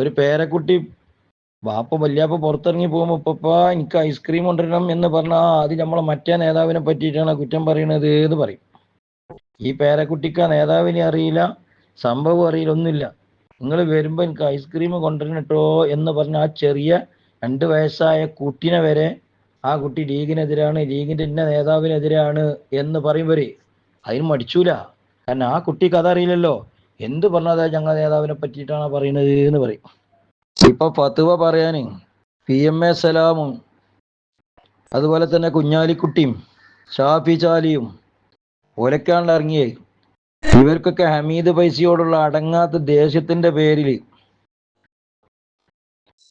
ഒരു പേരക്കുട്ടി വാപ്പ വല്യാപ്പ പുറത്തിറങ്ങി പോകുമ്പോ ഉപ്പപ്പാ എനിക്ക് ഐസ്ക്രീം കൊണ്ടുവരണം എന്ന് പറഞ്ഞാ അത് നമ്മളെ മറ്റേ നേതാവിനെ പറ്റിയിട്ടാണ് കുറ്റം പറയണത് എന്ന് പറയും. ഈ പേരക്കുട്ടിക്ക് ആ നേതാവിനെ അറിയില്ല സംഭവം അറിയില്ല ഒന്നുമില്ല നിങ്ങൾ വരുമ്പോ എനിക്ക് ഐസ്ക്രീം കൊണ്ടുവരണട്ടോ എന്ന് പറഞ്ഞ ആ ചെറിയ രണ്ട് വയസ്സായ കുട്ടിനെ വരെ ആ കുട്ടി ലീഗിനെതിരാണ് ലീഗിന്റെ ഇന്ന നേതാവിനെതിരാണ് എന്ന് പറയും വരെ അതിന് മടിച്ചൂല. കാരണം ആ കുട്ടിക്ക് അതറിയില്ലല്ലോ. എന്ത് പറഞ്ഞാൽ ഞങ്ങൾ നേതാവിനെ പറ്റിയിട്ടാണ് പറയുന്നത് എന്ന് പറയും. ഇപ്പൊ ഫത്തുവ പറയാന് പി എം എ സലാമും അതുപോലെ തന്നെ കുഞ്ഞാലിക്കുട്ടിയും ഷാഫി ചാലിയും ഒലക്കാണ്ട് ഇറങ്ങിയേ. ഇവർക്കൊക്കെ ഹമീദ് പൈസയോടുള്ള അടങ്ങാത്ത ദേഷ്യത്തിന്റെ പേരിൽ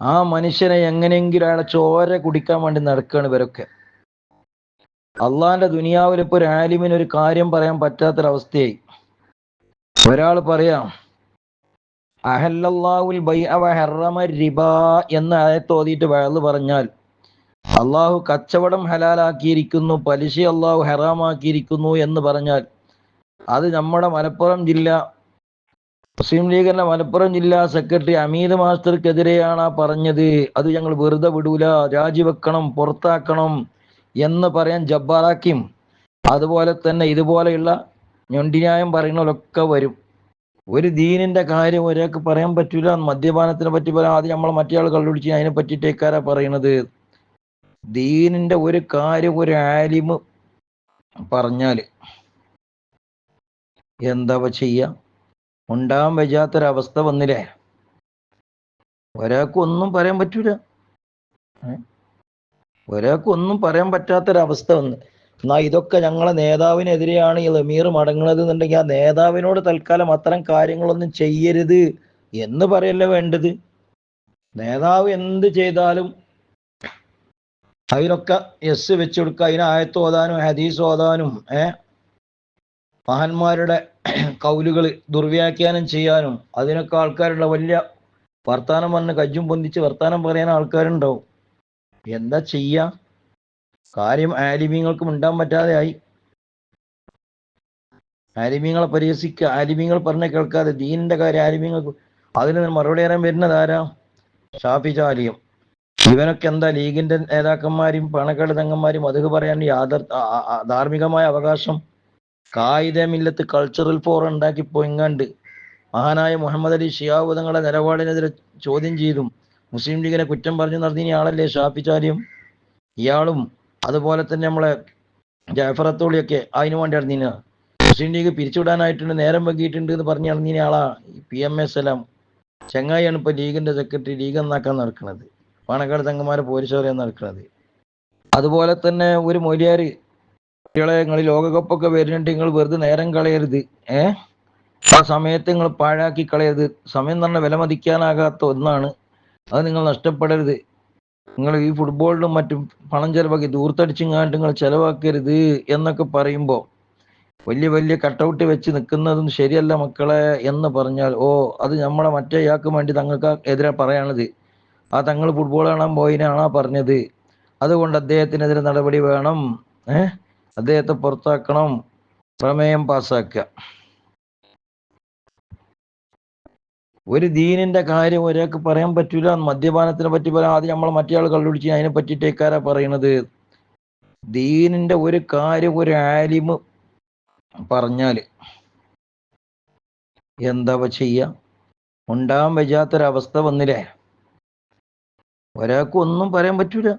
ആ മനുഷ്യനെ എങ്ങനെയെങ്കിലും അയാളെ ചോര കുടിക്കാൻ വേണ്ടി നടക്കുകയാണ് ഇവരൊക്കെ. അള്ളാന്റെ ദുനിയാവിൽ ഇപ്പൊ ഒരു ആലിമിന് ഒരു കാര്യം പറയാൻ പറ്റാത്തൊരവസ്ഥയായി. ഒരാൾ പറയാം റിബ എന്ന ആയത്ത് ഓതിയിട്ട് വയൽ പറഞ്ഞാൽ അള്ളാഹു കച്ചവടം ഹലാലാക്കിയിരിക്കുന്നു പലിശ അള്ളാഹു ഹറാമാക്കിയിരിക്കുന്നു എന്ന് പറഞ്ഞാൽ അത് നമ്മുടെ മലപ്പുറം ജില്ല മുസ്ലിം ലീഗിന്റെ മലപ്പുറം ജില്ലാ സെക്രട്ടറി അമീദ് മാസ്റ്റർക്കെതിരെയാണ് ആ പറഞ്ഞത്. അത് ഞങ്ങൾ വെറുതെ വിടൂല രാജിവെക്കണം പുറത്താക്കണം എന്ന് പറയാൻ ജബ്ബാറാക്കിയും അതുപോലെ തന്നെ ഇതുപോലെയുള്ള ഞൊണ്ടിന്യായം പറയുന്നവരൊക്കെ വരും. ഒരു ദീനിന്റെ കാര്യം ഒരാൾക്ക് പറയാൻ പറ്റൂല മദ്യപാനത്തിനെ പറ്റി പറയാം ആദ്യം നമ്മൾ മറ്റേ ആൾ കള്ളുപിടിച്ച് അതിനെ പറ്റിയിട്ടേക്കാരാ പറയണത്. ദീനിന്റെ ഒരു കാര്യം ഒരു ആലിമ് പറഞ്ഞാൽ എന്താ ചെയ്യ? ഉണ്ടാകാൻ വയ്യാത്തൊരവസ്ഥ വന്നില്ലേ? ഒരാൾക്കൊന്നും പറയാൻ പറ്റൂല. ഒരാൾക്കൊന്നും പറയാൻ പറ്റാത്തൊരവസ്ഥ വന്ന്. എന്നാ ഇതൊക്കെ ഞങ്ങളെ നേതാവിനെതിരെയാണ് ഈ ലമീർ മടങ്ങുന്നത് എന്നുണ്ടെങ്കിൽ ആ നേതാവിനോട് തൽക്കാലം അത്തരം കാര്യങ്ങളൊന്നും ചെയ്യരുത് എന്ന് പറയല്ല വേണ്ടത്? നേതാവ് എന്ത് ചെയ്താലും അതിനൊക്കെ എസ് വെച്ച് കൊടുക്കുക. അതിന് ആയത്ത് ഓതാനും ഹദീസ് ഓതാനും ഏ? മഹാന്മാരുടെ കൗലുകൾ ദുർവ്യാഖ്യാനം ചെയ്യാനും അതിനൊക്കെ ആൾക്കാരുള്ള വലിയ വർത്താനം പറഞ്ഞ് കജ്ജും പൊന്തിച്ച് വർത്താനം പറയാൻ ആൾക്കാരുണ്ടാവും. എന്താ ചെയ്യാ? കാര്യം ആലിമീങ്ങൾക്ക് മിണ്ടാൻ പറ്റാതെ ആയി. ആലിമീങ്ങളെ പരിഹസിക്കുക ആലിമീങ്ങൾ പറഞ്ഞ കേൾക്കാതെ ദീനിന്റെ കാര്യം ആലിമീങ്ങൾക്ക് അതിന് മറുപടി പറയാൻ വരുന്നത് ആരാ? ഷാഫി ചാലിയും ഇവനൊക്കെ എന്താ ലീഗിന്റെ നേതാക്കന്മാരും പണക്കാട് തങ്ങന്മാരും പറയാൻ യാഥാർ ധാർമ്മികമായ അവകാശം? കായിക മില്ലത്ത് കൾച്ചറൽ ഫോറം ഉണ്ടാക്കി പൊങ്ങാണ്ട് മഹാനായ മുഹമ്മദ് അലി ഷിയാബ് നിലപാടിനെതിരെ ചോദ്യം ചെയ്തും മുസ്ലിം ലീഗിനെ കുറ്റം പറഞ്ഞു നടത്തിയ ആളല്ലേ ഷാഫി ചാലിയും ഇയാളും അതുപോലെ തന്നെ നമ്മളെ ജാഫറത്തോളിയൊക്കെ അതിനു വേണ്ടി നടന്നീന. മുസ്ലിം ലീഗ് പിരിച്ചുവിടാനായിട്ടുണ്ട് നേരം വൈകിയിട്ടുണ്ട് എന്ന് പറഞ്ഞ് നടന്നീന ആളാ പി എം എസ് എല്ലാം. ചെങ്ങായിയാണ് ഇപ്പൊ ലീഗിന്റെ സെക്രട്ടറി ലീഗ് എന്നാക്കാൻ നടക്കുന്നത് പാണക്കാട് തങ്ങന്മാരെ പോലീസുകാരെ നടക്കുന്നത് അതുപോലെ തന്നെ ഒരു മൊലിയാർ കുട്ടികളെ നിങ്ങൾ ലോകകപ്പൊക്കെ വരുന്നുണ്ട് നിങ്ങൾ വെറുതെ നേരം കളയരുത് ഏ? ആ സമയത്ത് നിങ്ങൾ പാഴാക്കി കളയരുത്. സമയം തന്നെ പറഞ്ഞാൽ വില മതിക്കാനാകാത്ത ഒന്നാണ്. അത് നിങ്ങൾ നഷ്ടപ്പെടരുത്. നിങ്ങൾ ഈ ഫുട്ബോളിലും മറ്റും പണം ചെലവാക്കി ദൂർത്തടിച്ചിങ്ങാണ്ട് നിങ്ങൾ ചെലവാക്കരുത് എന്നൊക്കെ പറയുമ്പോൾ വലിയ വലിയ കട്ടൗട്ട് വെച്ച് നിൽക്കുന്നതും ശരിയല്ല മക്കളെ എന്ന് പറഞ്ഞാൽ ഓ അത് നമ്മളെ മറ്റേ ഇയാൾക്ക് വേണ്ടി തങ്ങൾക്ക് എതിരെ പറയാണത് ആ തങ്ങൾ ഫുട്ബോൾ കാണാൻ പോയിനാണാ പറഞ്ഞത്. അതുകൊണ്ട് അദ്ദേഹത്തിനെതിരെ നടപടി വേണം ഏഹ് അദ്ദേഹത്തെ പുറത്താക്കണം. പ്രമേയം പാസ്സാക്കുക. ഒരു ദീനിന്റെ കാര്യം ഒരാൾക്ക് പറയാൻ പറ്റൂല മദ്യപാനത്തിനെ പറ്റി പറയാം ആദ്യം നമ്മൾ മറ്റേ ആൾ കള്ളുപിടിച്ച് അതിനെ പറ്റിയിട്ടേക്കാരാ പറയണത്. ദീനിന്റെ ഒരു കാര്യം ഒരു ആലിമ് പറഞ്ഞാൽ എന്താ ചെയ്യ? ഉണ്ടാകാൻ വയ്യാത്തൊരവസ്ഥ വന്നില്ലേ? ഒരാൾക്കൊന്നും പറയാൻ പറ്റൂല.